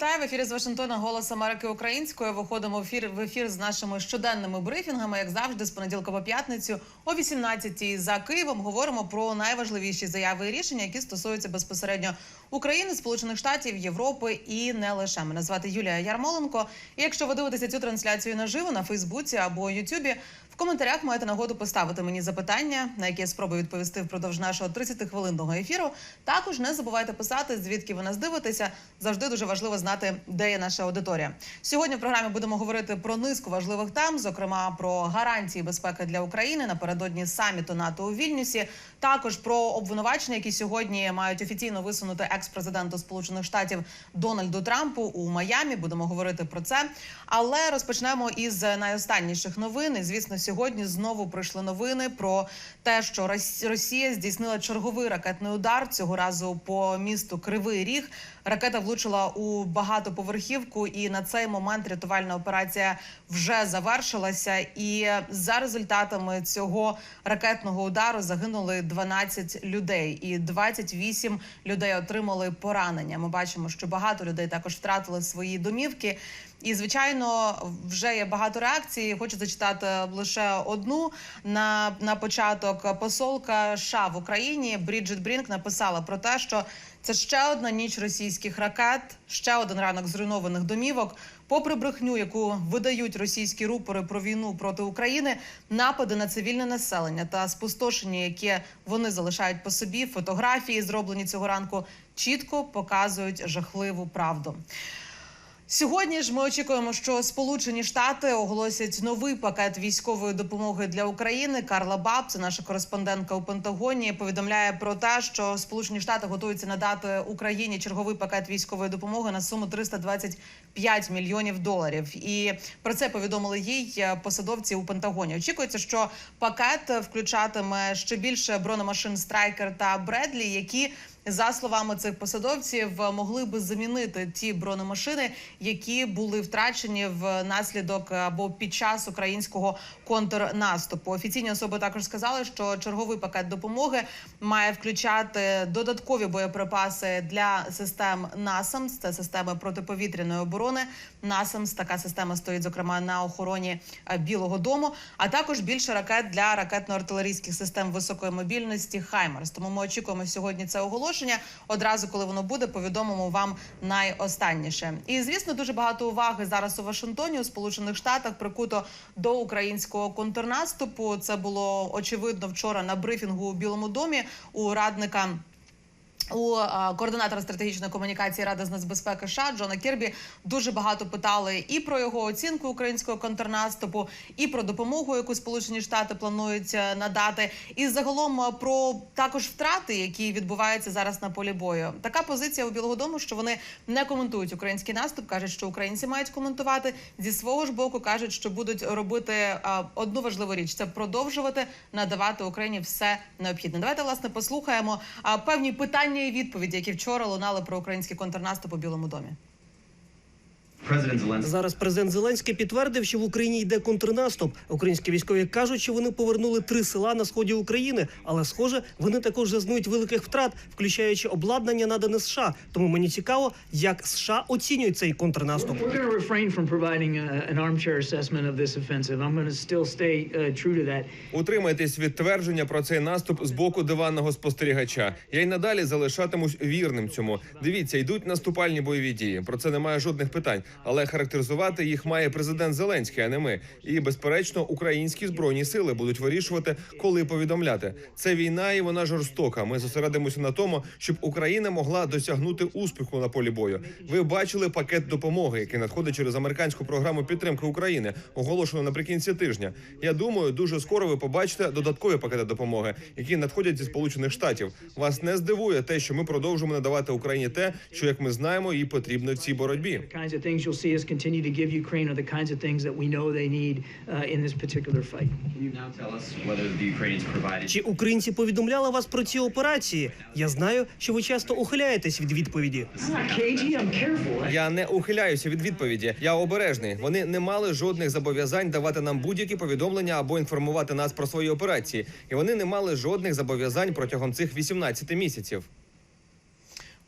вітаю в ефірі з Вашингтона Голос Америки Українською. Виходимо в ефір в ефір з нашими щоденними брифінгами, як завжди, з понеділка по п'ятницю о 18-й за Києвом. Говоримо про найважливіші заяви і рішення, які стосуються безпосередньо України, Сполучених Штатів, Європи і не лише мене звати Юлія Ярмоленко. І якщо ви дивитеся цю трансляцію наживо на Фейсбуці або Ютубі, в коментарях маєте нагоду поставити мені запитання, на які я спробую відповісти впродовж нашого 30-хвилинного ефіру. Також не забувайте писати, звідки ви нас дивитеся. Завжди дуже важливо знати, де є наша аудиторія. Сьогодні в програмі будемо говорити про низку важливих тем, зокрема про гарантії безпеки для України напередодні саміту НАТО у Вільнюсі. Також про обвинувачення, які сьогодні мають офіційно висунути екс-президенту Сполучених Штатів Дональду Трампу у Майамі. Будемо говорити про це. Але розпочнемо із найостанніших новин. І звісно, сьогодні знову прийшли новини про те, що Рос- Росія здійснила черговий ракетний удар цього разу по місту Кривий Ріг. Ракета влучила у багатоповерхівку, і на цей момент рятувальна операція вже завершилася. І за результатами цього ракетного удару загинули 12 людей, і 28 людей отримали поранення. Ми бачимо, що багато людей також втратили свої домівки. І звичайно, вже є багато реакцій. Хочу зачитати лише одну на, на початок. Посолка США в Україні Бріджит Брінк написала про те, що це ще одна ніч російських ракет, ще один ранок зруйнованих домівок. Попри брехню, яку видають російські рупори про війну проти України, напади на цивільне населення та спустошення, яке вони залишають по собі, фотографії, зроблені цього ранку, чітко показують жахливу правду. Сьогодні ж ми очікуємо, що Сполучені Штати оголосять новий пакет військової допомоги для України. Карла Баб, це наша кореспондентка у Пентагоні, повідомляє про те, що Сполучені Штати готуються надати Україні черговий пакет військової допомоги на суму 325 мільйонів доларів. І про це повідомили їй посадовці у Пентагоні. Очікується, що пакет включатиме ще більше бронемашин Страйкер та Бредлі, які за словами цих посадовців, могли би замінити ті бронемашини, які були втрачені внаслідок або під час українського контрнаступу. Офіційні особи також сказали, що черговий пакет допомоги має включати додаткові боєприпаси для систем НАСАМС, це системи протиповітряної оборони. НАСАМС така система стоїть зокрема на охороні е, Білого Дому, а також більше ракет для ракетно-артилерійських систем високої мобільності Хаймерс. Тому ми очікуємо сьогодні це оголошення. Одразу, коли воно буде, повідомимо вам найостанніше. І звісно, дуже багато уваги зараз у Вашингтоні у Сполучених Штатах прикуто до українського контрнаступу. Це було очевидно вчора на брифінгу у Білому домі у радника. У координатора стратегічної комунікації Ради з нацбезпеки США Джона Кірбі дуже багато питали і про його оцінку українського контрнаступу, і про допомогу, яку Сполучені Штати планують е, надати, і загалом е, про також втрати, які відбуваються зараз на полі бою. Така позиція у Білого Дому, що вони не коментують український наступ, кажуть, що українці мають коментувати зі свого ж боку. кажуть, що будуть робити одну важливу річ: це продовжувати надавати Україні все необхідне. Давайте власне послухаємо певні питання і відповіді, які вчора лунали про український контрнаступ у Білому домі. Зараз президент Зеленський підтвердив, що в Україні йде контрнаступ. Українські військові кажуть, що вони повернули три села на сході України, але схоже, вони також зазнують великих втрат, включаючи обладнання надане США. Тому мені цікаво, як США оцінюють цей контрнаступ. Uh, that. Утримайтесь від твердження про цей наступ з боку диванного спостерігача. Я й надалі залишатимусь вірним цьому. Дивіться, йдуть наступальні бойові дії. Про це немає жодних питань. Але характеризувати їх має президент Зеленський, а не ми. І безперечно, українські збройні сили будуть вирішувати, коли повідомляти. Це війна, і вона жорстока. Ми зосередимося на тому, щоб Україна могла досягнути успіху на полі бою. Ви бачили пакет допомоги, який надходить через американську програму підтримки України, оголошену наприкінці тижня. Я думаю, дуже скоро ви побачите додаткові пакети допомоги, які надходять зі сполучених штатів. Вас не здивує те, що ми продовжуємо надавати Україні те, що як ми знаємо, їй потрібно в цій боротьбі. You'll see us continue to give Ukraine are the kinds of things that we know they need uh, in this particular fight. Can you now tell us whether the Ukrainians provided Чи українці повідомляли вас про ці операції? Я знаю, що ви часто ухиляєтесь від відповіді. I'm not cagey. I'm careful. Я не ухиляюся від відповіді. Я обережний. Вони не мали жодних зобов'язань давати нам будь-які повідомлення або інформувати нас про свої операції, і вони не мали жодних зобов'язань протягом цих 18 місяців.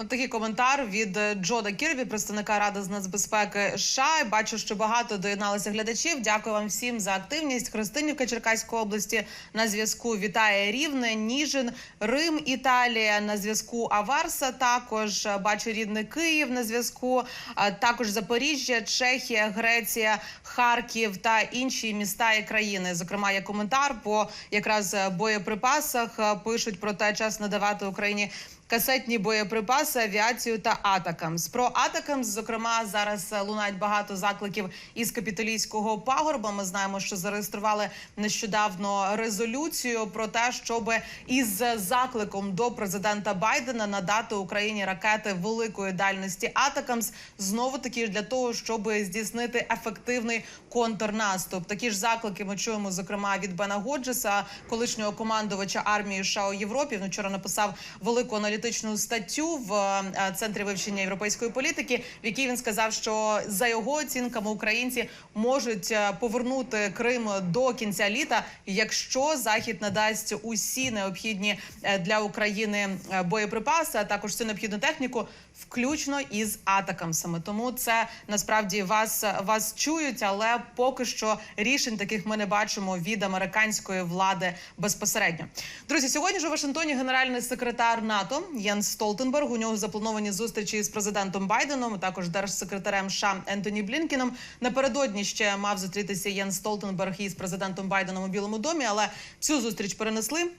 От такий коментар від е, Джода Кірбі, представника Ради з нацбезпеки США. Бачу, що багато доєдналося глядачів. Дякую вам всім за активність. Христинівка Черкаської області на зв'язку. Вітає Рівне, Ніжин, Рим, Італія на зв'язку. Аварса також е, бачу рідний Київ на зв'язку. а Також Запоріжжя, Чехія, Греція, Харків та інші міста і країни. Зокрема, є коментар по якраз е, боєприпасах. Е, Пишуть про те, час надавати Україні касетні боєприпаси, авіацію та атакамс. Про атакамс, зокрема, зараз е, лунають багато закликів із капітолійського пагорба. Ми знаємо, що зареєстрували нещодавно резолюцію про те, щоб із закликом до президента Байдена надати Україні ракети великої дальності атакамс знову таки для того, щоб здійснити ефективний контрнаступ. Такі ж заклики ми чуємо зокрема від Бена Годжеса, колишнього командувача армії США у Європі. Він вчора написав велику аналітичну статтю в е, центрі вивчення європейської політики, в якій він сказав, що за його оцінками українці можуть е, повернути Крим до кінця літа, якщо Захід надасть усі необхідні е, для України боєприпаси, а також всю необхідну техніку, включно із атакамсами. Тому це насправді вас вас чують, але поки що рішень таких ми не бачимо від американської влади безпосередньо. Друзі, сьогодні ж у Вашингтоні генеральний секретар НАТО Єнс Столтенберг. У нього заплановані зустрічі з президентом Байденом, також держсекретарем США Ентоні Блінкеном. Напередодні ще мав зустрітися Єнс Столтенберг із президентом Байденом у Білому домі, але цю зустріч перенесли.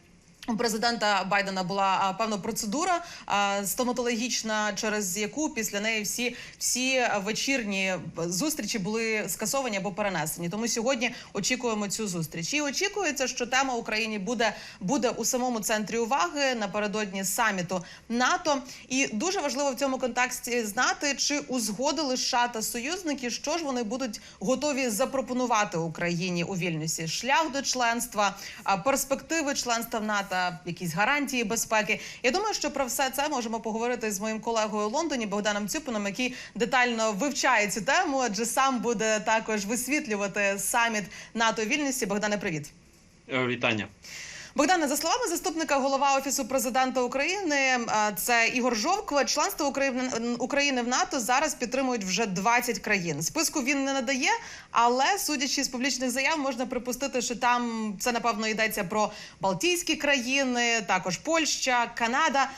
У президента Байдена була певна процедура стоматологічна, через яку після неї всі всі вечірні зустрічі були скасовані або перенесені. Тому сьогодні очікуємо цю зустріч. І очікується, що тема Україні буде буде у самому центрі уваги напередодні саміту НАТО. І дуже важливо в цьому контексті знати, чи узгодили США та союзники, що ж вони будуть готові запропонувати Україні у Вільнюсі. Шлях до членства, перспективи членства в НАТО, якісь гарантії безпеки. Я думаю, що про все це можемо поговорити з моїм колегою у Лондоні Богданом Цюпином, який детально вивчає цю тему, адже сам буде також висвітлювати саміт НАТО Вільності. Богдане, привіт. Е, Вітання. Богдане, за словами заступника голова офісу президента України, це Ігор Жовква. Членство України України в НАТО зараз підтримують вже 20 країн. Списку він не надає, але судячи з публічних заяв, можна припустити, що там це напевно йдеться про Балтійські країни, також Польща, Канада.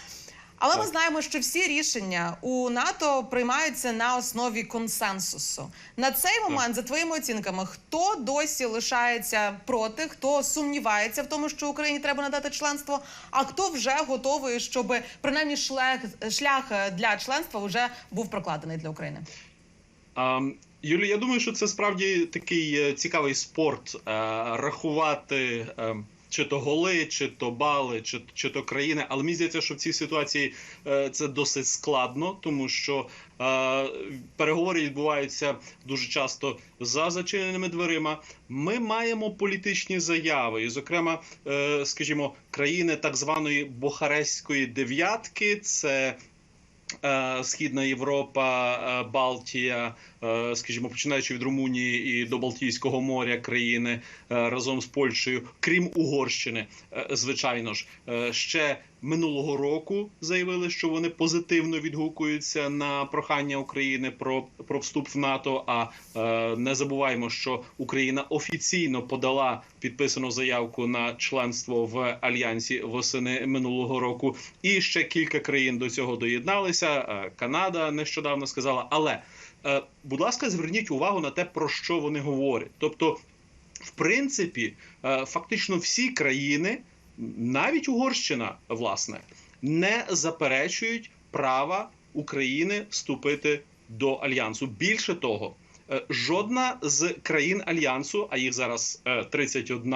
Але ми знаємо, що всі рішення у НАТО приймаються на основі консенсусу. На цей момент, за твоїми оцінками, хто досі лишається проти, хто сумнівається в тому, що Україні треба надати членство, а хто вже готовий, щоб принаймні шлях шлях для членства вже був прокладений для України. А, Юлі, я думаю, що це справді такий е, цікавий спорт е, рахувати. Чи то голи, чи то бали, чи, чи то країни. Але мені здається, що в цій ситуації е, це досить складно, тому що е, переговори відбуваються дуже часто за зачиненими дверима. Ми маємо політичні заяви, і, зокрема, е, скажімо, країни так званої Бухарестської дев'ятки. Це Східна Європа, Балтія, скажімо, починаючи від Румунії і до Балтійського моря країни е, разом з Польщею, крім Угорщини, е, звичайно ж, е, ще минулого року заявили, що вони позитивно відгукуються на прохання України про, про вступ в НАТО. А е, не забуваємо, що Україна офіційно подала підписану заявку на членство в альянсі восени минулого року, і ще кілька країн до цього доєдналися. Е, Канада нещодавно сказала, але е, будь ласка, зверніть увагу на те, про що вони говорять. Тобто, в принципі, е, фактично всі країни, навіть Угорщина, власне, не заперечують права України вступити до альянсу. Більше того, е, жодна з країн альянсу, а їх зараз е, 31,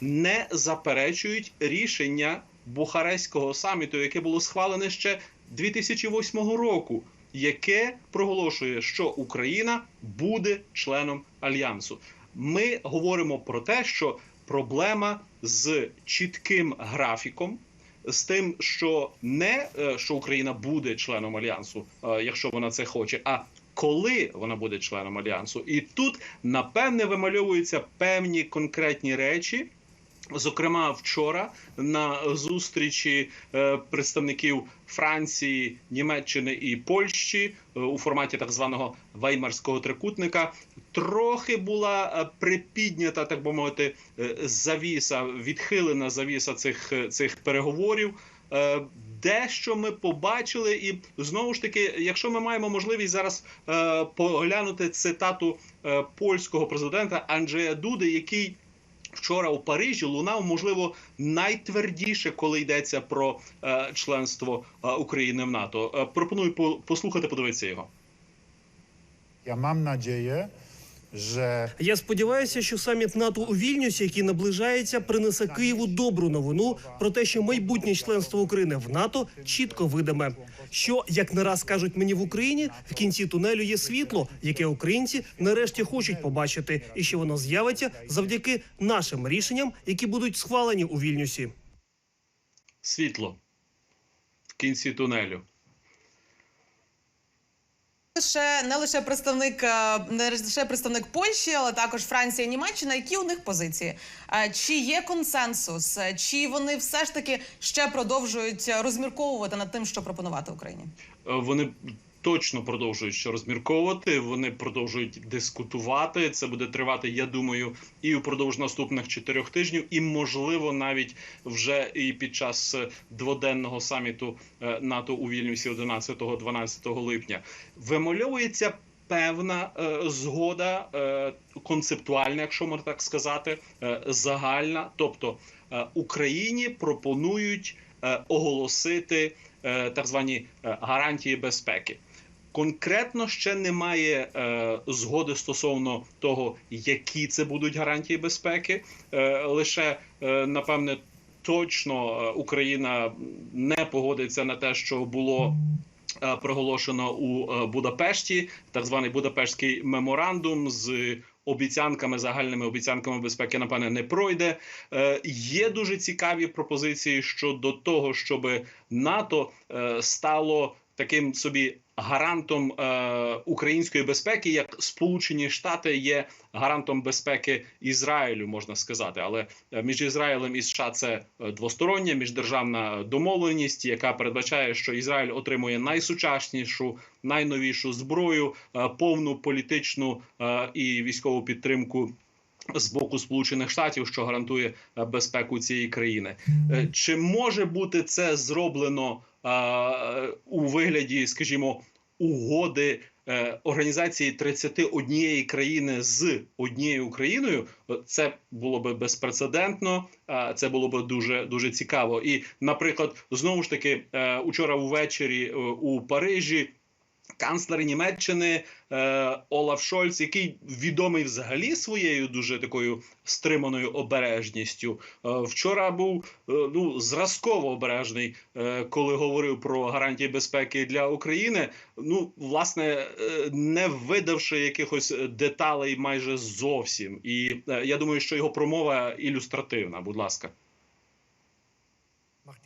не заперечують рішення Бухарестського саміту, яке було схвалене ще 2008 року, яке проголошує, що Україна буде членом альянсу. Ми говоримо про те, що проблема з чітким графіком. З тим, що не е, що Україна буде членом альянсу, е, якщо вона це хоче, а коли вона буде членом альянсу, і тут напевне вимальовуються певні конкретні речі, Зокрема, вчора на зустрічі е, представників Франції, Німеччини і Польщі е, у форматі так званого Веймарського трикутника трохи була е, припіднята, так би мовити, завіса, відхилена завіса цих, цих переговорів. Дещо ми побачили, і знову ж таки, якщо ми маємо можливість зараз поглянути цитату польського президента Анджея Дуди, який вчора у Парижі лунав, можливо, найтвердіше, коли йдеться про е, членство е, України в НАТО. Е, пропоную по- послухати, подивитися його. Я mam nadzieję, że Я сподіваюся, що саміт НАТО у Вільнюсі, який наближається, принесе Києву добру новину про те, що майбутнє членство України в НАТО чітко видиме. Що, як не раз кажуть мені в Україні, в кінці тунелю є світло, яке українці нарешті хочуть побачити, і що воно з'явиться завдяки нашим рішенням, які будуть схвалені у Вільнюсі. Світло в кінці тунелю. Лише не лише представник е, не лише представник Польщі, але також Франція, Німеччина. Які у них позиції? Е, Чи є консенсус? Е, Чи вони все ж таки ще продовжують розмірковувати над тим, що пропонувати Україні? Вони точно продовжують ще розмірковувати. Вони продовжують дискутувати. Це буде тривати, я думаю, і упродовж наступних чотирьох тижнів, і можливо навіть вже і під час е, дводенного саміту е, НАТО у Вільнюсі 11-12 липня. Вимальовується певна е, згода е, концептуальна, якщо можна так сказати, е, загальна. Тобто е, Україні пропонують е, оголосити е, так звані гарантії безпеки. Конкретно ще немає е, згоди стосовно того, які це будуть гарантії безпеки. Е, лише е, напевне точно е, Україна не погодиться на те, що було е, проголошено у е, Будапешті, так званий Будапештський меморандум з обіцянками, загальними обіцянками безпеки, напевне, не пройде. Є дуже цікаві пропозиції щодо того, щоб НАТО стало таким собі гарантом е, української безпеки, як Сполучені Штати є гарантом безпеки Ізраїлю, можна сказати. Але е, між Ізраїлем і США це е, двостороння міждержавна домовленість, яка передбачає, що Ізраїль отримує найсучаснішу, найновішу зброю, е, повну політичну е, і військову підтримку. З боку Сполучених Штатів, що гарантує е, безпеку цієї країни, чи може бути це зроблено е, у вигляді, скажімо, угоди е, організації 31 країни з однією Україною? Е, Це було би безпрецедентно. е, Це було би дуже дуже цікаво. І, наприклад, знову ж таки, учора ввечері у Парижі. Канцлер Німеччини е, Олаф Шольц, який відомий взагалі своєю дуже такою стриманою обережністю, е, вчора був е, ну зразково обережний, е, коли говорив про гарантії безпеки для України. Ну, власне, е, не видавши якихось деталей майже зовсім. І е, я думаю, що його промова ілюстративна. Будь ласка.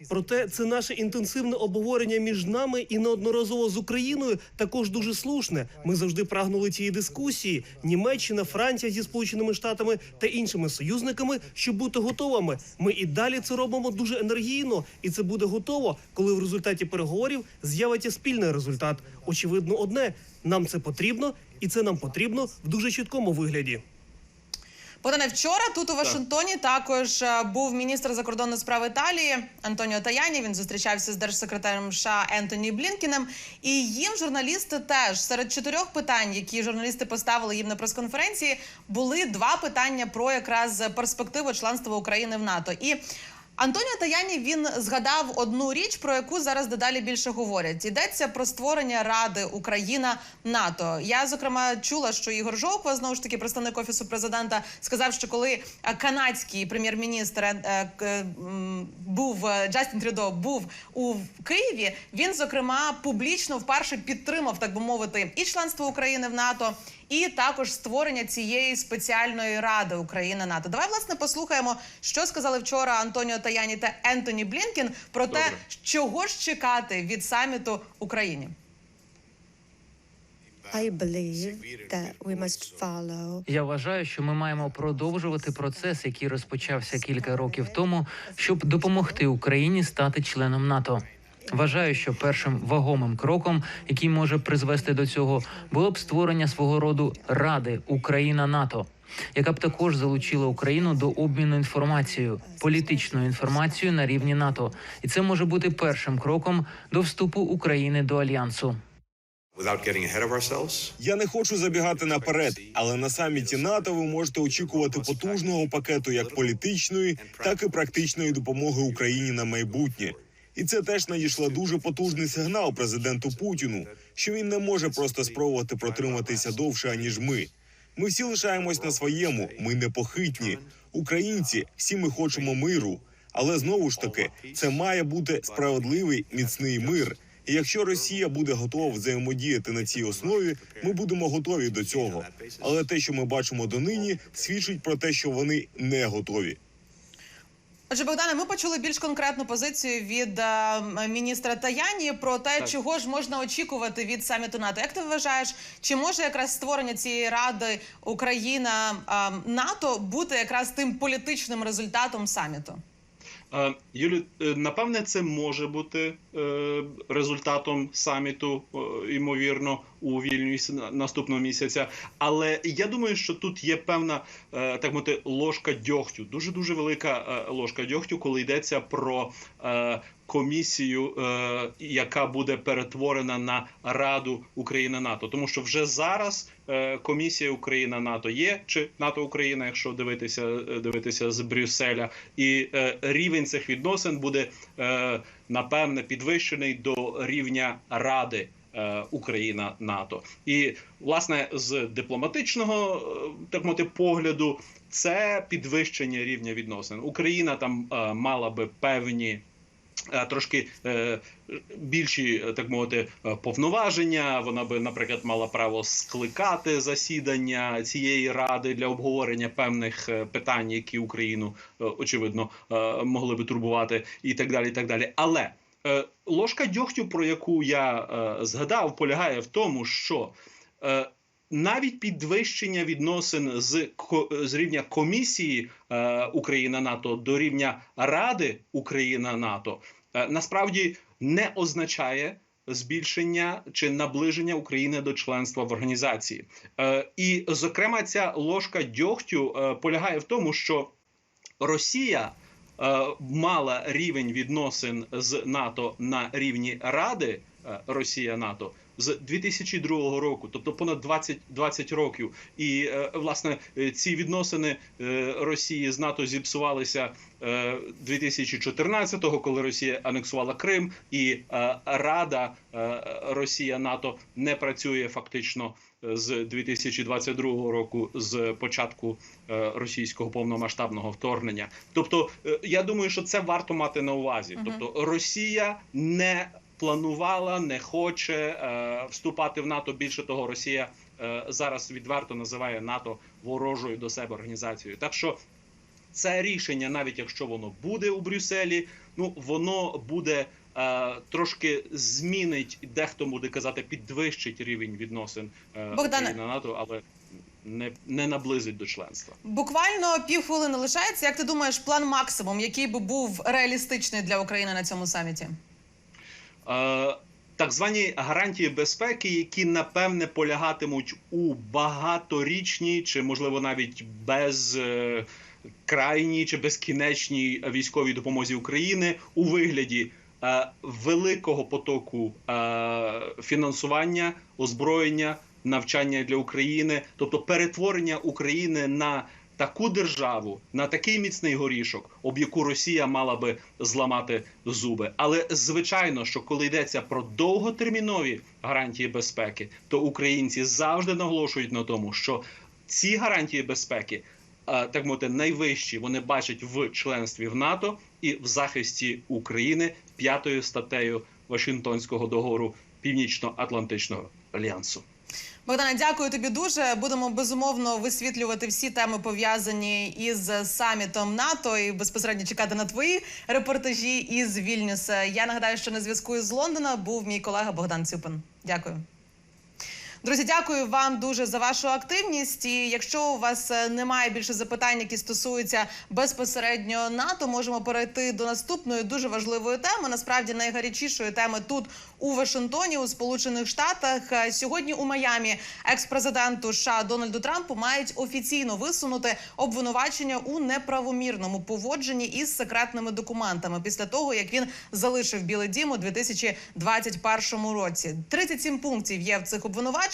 Проте це наше інтенсивне обговорення між нами і неодноразово з Україною також дуже слушне. Ми завжди прагнули цієї дискусії. Німеччина, Франція зі Сполученими Штатами та іншими союзниками, щоб бути готовими. Ми і далі це робимо дуже енергійно, і це буде готово, коли в результаті переговорів з'явиться спільний результат. Очевидно, одне нам це потрібно, і це нам потрібно в дуже чіткому вигляді. Богдане, вчора тут у Вашингтоні також е, був міністр закордонних справ Італії Антоніо Таяні. Він зустрічався з держсекретарем США Ентоні Блінкіном. І їм журналісти теж серед чотирьох питань, які журналісти поставили їм на прес-конференції, були два питання про якраз перспективу членства України в НАТО. І Антоніо Таяні він згадав одну річ, про яку зараз дедалі більше говорять. Йдеться про створення Ради Україна НАТО. Я зокрема чула, що Ігор Жовква, знову ж таки, представник офісу президента, сказав, що коли е, канадський прем'єр-міністр е, к- був е, Джастін Трюдо був у Києві, він зокрема публічно вперше підтримав, так би мовити, і членство України в НАТО. І також створення цієї спеціальної ради України НАТО. Давай власне послухаємо, що сказали вчора Антоніо Таяні та Ентоні Блінкін про те, чого ж чекати від саміту Україні. Я вважаю, що ми маємо продовжувати процес, який розпочався кілька років тому, щоб допомогти Україні стати членом НАТО. Вважаю, що першим вагомим кроком, який може призвести до цього, було б створення свого роду Ради Україна НАТО, яка б також залучила Україну до обміну інформацією, політичною інформацією на рівні НАТО, і це може бути першим кроком до вступу України до альянсу. Я не хочу забігати наперед, але на саміті НАТО ви можете очікувати потужного пакету як політичної, так і практичної допомоги Україні на майбутнє. І це теж надійшла дуже потужний сигнал президенту Путіну, що він не може просто спробувати протриматися довше аніж ми. Ми всі лишаємось на своєму. Ми непохитні. Українці, всі ми хочемо миру. Але знову ж таки, це має бути справедливий міцний мир. І якщо Росія буде готова взаємодіяти на цій основі, ми будемо готові до цього. Але те, що ми бачимо донині, свідчить про те, що вони не готові. Отже, Богдане, ми почули більш конкретну позицію від е, міністра Таяні про те, Так. чого ж можна очікувати від саміту НАТО. Як ти вважаєш, чи може якраз створення цієї ради Україна е, НАТО бути якраз тим політичним результатом саміту? Е, Юлі, е, напевне, це може бути е, результатом саміту, ймовірно, у Вільнюсі на- наступного місяця. Але я думаю, що тут є певна е, так мовити ложка дьогтю, дуже дуже велика е, ложка дьогтю, коли йдеться про е, комісію, яка буде перетворена на Раду Україна НАТО. Тому що вже зараз комісія Україна НАТО є, чи НАТО Україна, якщо дивитися, дивитися з Брюсселя, і рівень цих відносин буде напевне підвищений до рівня Ради. Е, Україна НАТО, і власне з дипломатичного е, так мовити погляду, це підвищення рівня відносин. Україна там е, мала би певні трошки е, більші, так мовити, повноваження. Вона би, наприклад, мала право скликати засідання цієї ради для обговорення певних питань, які Україну очевидно могли би турбувати, і так далі. І так далі. Але ложка дьогтю, про яку я е, згадав, полягає в тому, що е, навіть підвищення відносин з з рівня комісії е, Україна НАТО до рівня Ради Україна НАТО е, насправді не означає збільшення чи наближення України до членства в організації. Е, і, зокрема, ця ложка дьогтю е, полягає в тому, що Росія е, мала рівень відносин з НАТО на рівні Ради е, Росія НАТО з 2002 року, тобто понад 20, 20 років. І е, власне е, ці відносини е, Росії з НАТО зіпсувалися е, 2014-го, коли Росія анексувала Крим, і е, Рада е, Росія НАТО не працює фактично е, з 2022 року, з початку е, російського повномасштабного вторгнення. Тобто, е, я думаю, що це варто мати на увазі. Тобто, Росія не планувала, не хоче е, вступати в НАТО. Більше того, Росія зараз відверто називає НАТО ворожою до себе організацією. Так що це рішення, навіть якщо воно буде у Брюсселі, ну воно буде трошки змінить, дехто буде казати, підвищить рівень відносин е, Богдане. України НАТО, але не, не наблизить до членства. Буквально півхвилини лишається. Як ти думаєш, план максимум, який би був реалістичний для України на цьому саміті? Е, так звані гарантії безпеки, які напевне полягатимуть у багаторічній чи можливо навіть без е, крайній чи безкінечній військовій допомозі України у вигляді е, великого потоку е, фінансування, озброєння, навчання для України, тобто перетворення України на таку державу, на такий міцний горішок, об яку Росія мала би зламати зуби. Але звичайно, що коли йдеться про довготермінові гарантії безпеки, то українці завжди наголошують на тому, що ці гарантії безпеки, е, так мовити, найвищі вони бачать в членстві в НАТО і в захисті України п'ятою статтею Вашингтонського договору Північно-Атлантичного альянсу. Богдане, дякую тобі дуже. Будемо безумовно висвітлювати всі теми пов'язані із самітом НАТО і безпосередньо чекати на твої репортажі із Вільнюса. Я нагадаю, що на зв'язку із Лондона був мій колега Богдан Цюпин. Дякую. Друзі, дякую вам дуже за вашу активність. І якщо у вас е, немає більше запитань, які стосуються безпосередньо НАТО, можемо перейти до наступної дуже важливої теми. Насправді найгарячішої теми тут у Вашингтоні, у Сполучених Штатах. Е, Сьогодні у Майамі екс-президенту США Дональду Трампу мають офіційно висунути обвинувачення у неправомірному поводженні із секретними документами після того, як він залишив Білий Дім у 2021 році. 37 пунктів є в цих обвинуваченнях,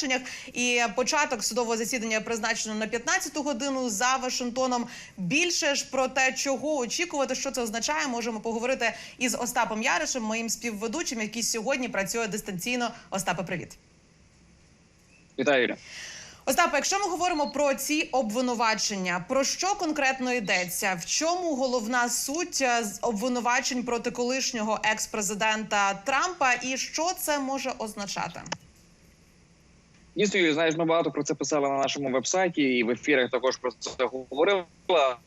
і початок судового засідання призначено на 15 годину за Вашингтоном. Більше ж про те, чого очікувати, що це означає, можемо поговорити із Остапом Яришем, моїм співведучим, який сьогодні працює дистанційно. Остапе, привіт. Вітаю, Юля. Остапе, якщо ми говоримо про ці обвинувачення, про що конкретно йдеться? В чому головна суть е, обвинувачень проти колишнього екс-президента Трампа, і що це може означати? Дійсно, Юлія, знаєш, ми багато про це писали на нашому вебсайті, і в ефірах також про це говорили.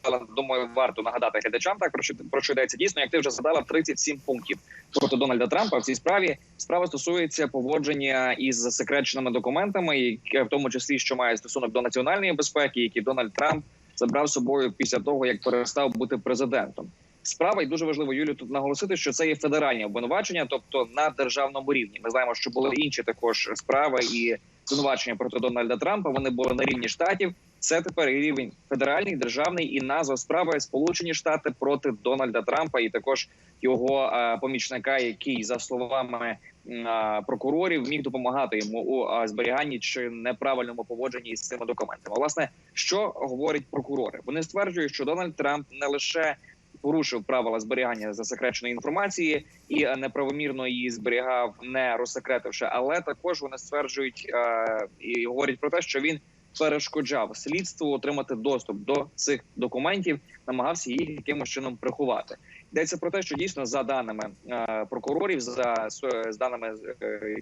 Але думаю, варто нагадати глядачам так про що про що йдеться. Дійсно, як ти вже задала 37 пунктів проти Дональда Трампа в цій справі. Справа стосується поводження із засекреченими документами, які в тому числі що має стосунок до національної безпеки, які Дональд Трамп забрав з собою після того, як перестав бути президентом. Справа і дуже важливо Юлію тут наголосити, що це є федеральні обвинувачення, тобто на державному рівні. Ми знаємо, що були інші також справи і звинувачення проти Дональда Трампа. Вони були на рівні штатів. Це тепер рівень федеральний, державний і назва справи Сполучені Штати проти Дональда Трампа, і також його е, помічника, який за словами е, прокурорів міг допомагати йому у е, зберіганні чи неправильному поводженні із цими документами. Власне, що говорять прокурори? Вони стверджують, що Дональд Трамп не лише порушив правила зберігання засекреченої інформації і е, неправомірно її зберігав, не розсекретивши, але також вони стверджують е, і говорять про те, що він перешкоджав слідству отримати доступ до цих документів, намагався їх якимось чином приховати. Йдеться про те, що дійсно за даними е, прокурорів, за з даними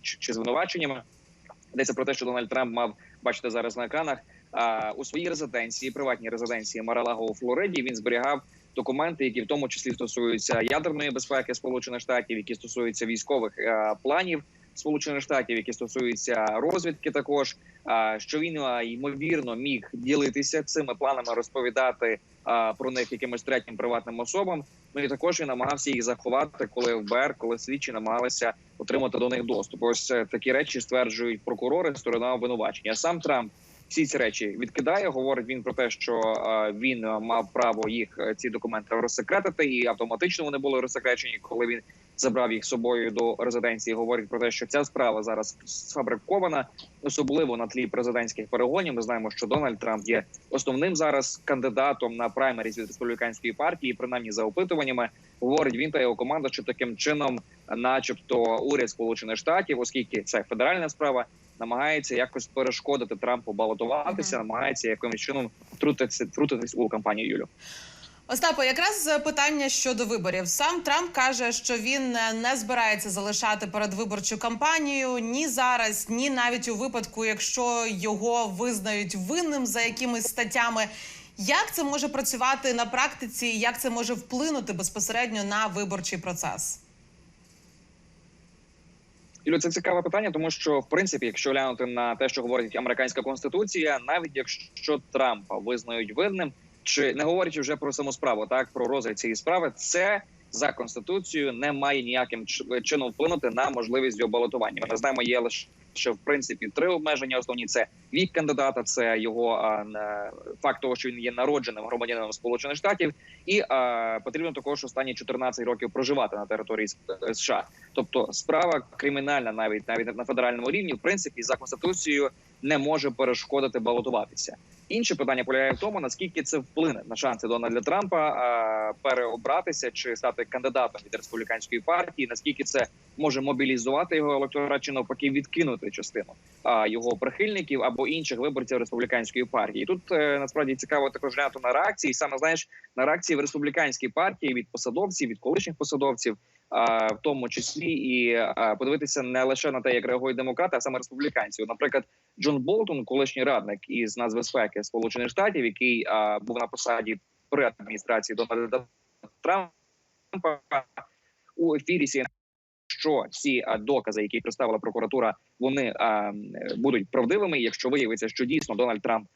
чи, звинуваченнями, йдеться про те, що Дональд Трамп мав бачите зараз на екранах у своїй резиденції, приватній резиденції Маралаго у Флориді. Він зберігав документи, які в тому числі стосуються ядерної безпеки Сполучених Штатів, які стосуються військових е, планів Сполучених Штатів, які стосуються розвідки, також е, що він е, ймовірно міг ділитися цими планами, розповідати про них якимось третім приватним особам. Ну і також він намагався їх заховати, коли ФБР, коли слідчі намагалися отримати до них доступ. Ось такі речі стверджують прокурори, сторона обвинувачення. Сам Трамп всі ці речі відкидає. Говорить він про те, що е, він е, мав право їх е, ці документи розсекретити, і автоматично вони були розсекречені, коли він забрав їх з собою до резиденції. Говорить про те, що ця справа зараз сфабрикована, особливо на тлі президентських перегонів. Ми знаємо, що Дональд Трамп є основним зараз кандидатом на праймеріз від республіканської партії, принаймні за опитуваннями. Говорить він та його команда, що таким чином, начебто, уряд Сполучених Штатів, оскільки це федеральна справа, намагається якось перешкодити Трампу балотуватися, намагається якимось чином втрутитися втрутитись у кампанію Юлю. Остапо, якраз питання щодо виборів. Сам Трамп каже, що він не збирається залишати передвиборчу кампанію ні зараз, ні навіть у випадку, якщо його визнають винним за якимись статтями. Як це може працювати на практиці? Як це може вплинути безпосередньо на виборчий процес? Юлю, це цікаве питання, тому що в принципі, якщо глянути на те, що говорить американська конституція, навіть якщо Трампа визнають винним, чи не говорячи вже про саму справу, так про розгляд цієї справи, це за конституцією не має ніяким чином вплинути на можливість його балотування. Ми знаємо, є лише в принципі три обмеження. Основні це вік кандидата, це його а, не, факт того, що він є народженим громадянином Сполучених Штатів, і а, потрібно також останні 14 років проживати на території США. Тобто справа кримінальна, навіть навіть на федеральному рівні, в принципі, за конституцією не може перешкодити балотуватися. Інше питання полягає в тому, наскільки це вплине на шанси Дональда Трампа переобратися чи стати кандидатом від республіканської партії. Наскільки це може мобілізувати його електорат, чи навпаки відкинути частину його прихильників або інших виборців республіканської партії? І Тут е, насправді цікаво також глянути на реакції. Саме знаєш на реакції в республіканській партії від посадовців, від колишніх посадовців. В тому числі і подивитися не лише на те, як реагують демократи, а саме республіканці. Наприклад, Джон Болтон, колишній радник із нацбезпеки Сполучених Штатів, який був на посаді при адміністрації Дональда Трампа у ефірі CNN, якщо ці докази, які представила прокуратура, вони а, будуть правдивими. Якщо виявиться, що дійсно Дональд Трамп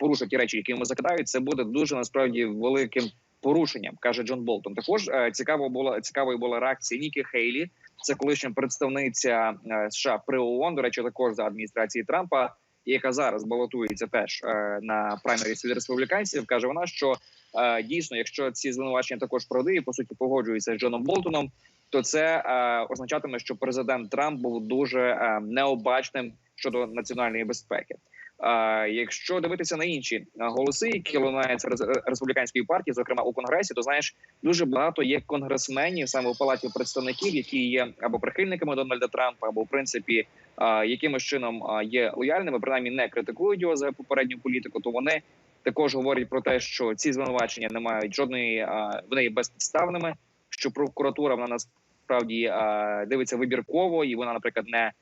порушив ті речі, які йому закидають, це буде дуже насправді великим порушенням, каже Джон Болтон. Також е, цікаво була цікавою була реакція Нікі Хейлі. Це колишня представниця е, США при ООН, до речі, також за адміністрації Трампа, яка зараз балотується теж е, на праймеріс від республіканців. каже вона, що дійсно, якщо ці звинувачення також правдиві, по суті, погоджуються з Джоном Болтоном, то це означатиме, що президент Трамп був дуже необачним щодо національної безпеки. А якщо дивитися на інші голоси, які лунають з республіканської партії, зокрема у конгресі, то знаєш дуже багато є конгресменів саме у палаті представників, які є або прихильниками Дональда Трампа, або в принципі якимось чином є лояльними, принаймні не критикують його за попередню політику. То вони також говорять про те, що ці звинувачення не мають жодної, вони є безпідставними. Що прокуратура вона насправді а, дивиться вибірково, і вона, наприклад, не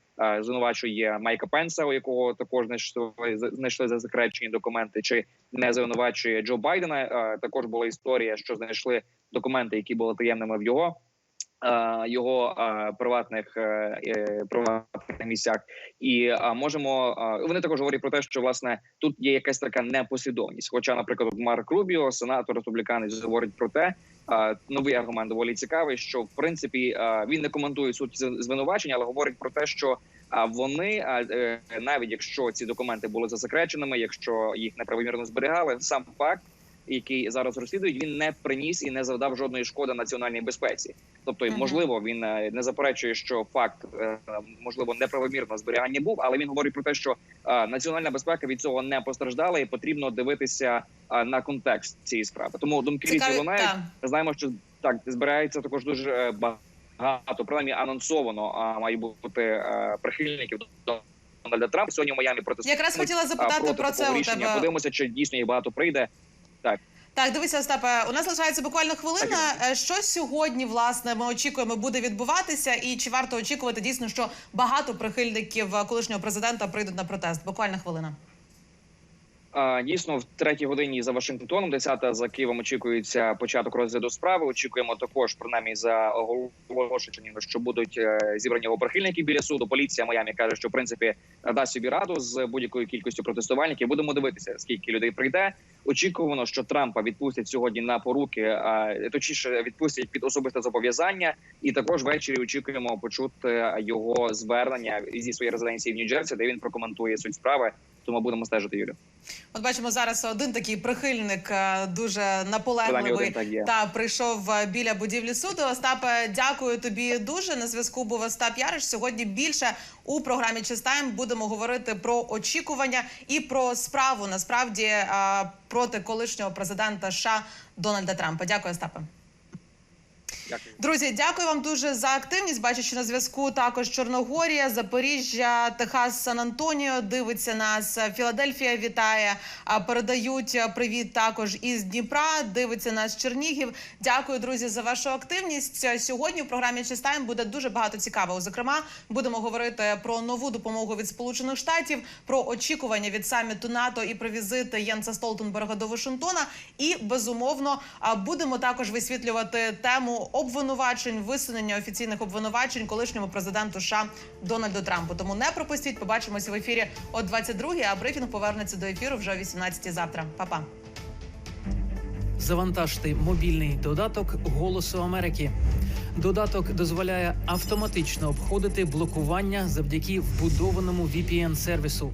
звинувачує Майка Пенса, у якого також знайшли знайшли засекречені документи, чи не звинувачує Джо Байдена. Також була історія, що знайшли документи, які були таємними в його. е, Його е, приватних е, е, приватних місцях, і е, можемо е, вони також говорять про те, що власне тут є якась така непослідовність. Хоча, наприклад, Марк Рубіо, сенатор республіканець, говорить про те, е, новий аргумент доволі цікавий, що в принципі він не коментує суть зв- звинувачення, але говорить про те, що вони, е, навіть якщо ці документи були засекреченими, якщо їх неправомірно зберігали, сам факт, який зараз розслідують, він не приніс і не завдав жодної шкоди національній безпеці. Тобто, можливо, він е, не заперечує, що факт е, можливо неправомірного зберігання був, але він говорить про те, що е, національна безпека від цього не постраждала, і потрібно дивитися на контекст цієї справи. Тому думки різні лунають. Знаємо, що так збирається також дуже багато, принаймні анонсовано а має бути прихильників Дональда Трампа. Сьогодні в Майамі протестують. Якраз хотіла запитати проти про це у рішення. тебе. Подивимося, чи дійсно їх багато прийде. Так. Так, дивися, Остапе, у нас лишається буквально хвилина. Так. Що сьогодні власне ми очікуємо буде відбуватися, і чи варто очікувати дійсно, що багато прихильників е, колишнього президента прийдуть на протест? Буквально хвилина. Дійсно, в третій годині за Вашингтоном, 10 за Києвом очікується початок розгляду справи. Очікуємо також, принаймні, за оголошеннями, що будуть е, зібрані його прихильники біля суду. Поліція Майамі каже, що в принципі дасть собі раду з будь-якою кількістю протестувальників. Будемо дивитися, скільки людей прийде. Очікувано, що Трампа відпустять сьогодні на поруки, а точніше відпустять під особисте зобов'язання. І також ввечері очікуємо почути його звернення зі своєї резиденції в Нью-Джерсі, де він прокоментує суть справи. Тому будемо стежити, Юлю. От бачимо зараз один такий прихильник, е, дуже наполегливий один так та прийшов е, біля будівлі суду. Остапе, дякую тобі дуже. На зв'язку був Остап Яриш. Сьогодні більше у програмі Чистайм будемо говорити про очікування і про справу насправді е, проти колишнього президента США Дональда Трампа. Дякую, Остапе. Дякую. Друзі, дякую вам дуже за активність. Бачу, що на зв'язку також Чорногорія, Запоріжжя, Техас, Сан Антоніо. Дивиться нас. Філадельфія вітає. Передають привіт також із Дніпра. Дивиться нас Чернігів. Дякую, друзі, за вашу активність. Сьогодні в програмі Чистайм буде дуже багато цікавого. Зокрема, будемо говорити про нову допомогу від Сполучених Штатів, про очікування від саміту НАТО і про візити Єнса Столтенберга до Вашингтона. І безумовно будемо також висвітлювати тему обвинувачень, висунення офіційних обвинувачень колишньому президенту США Дональду Трампу. Тому не пропустіть. Побачимося в ефірі о 22-й, А брифінг повернеться до ефіру вже о 18-й завтра. Па-па. Завантажте мобільний додаток Голосу Америки. Додаток дозволяє автоматично обходити блокування завдяки вбудованому VPN сервісу.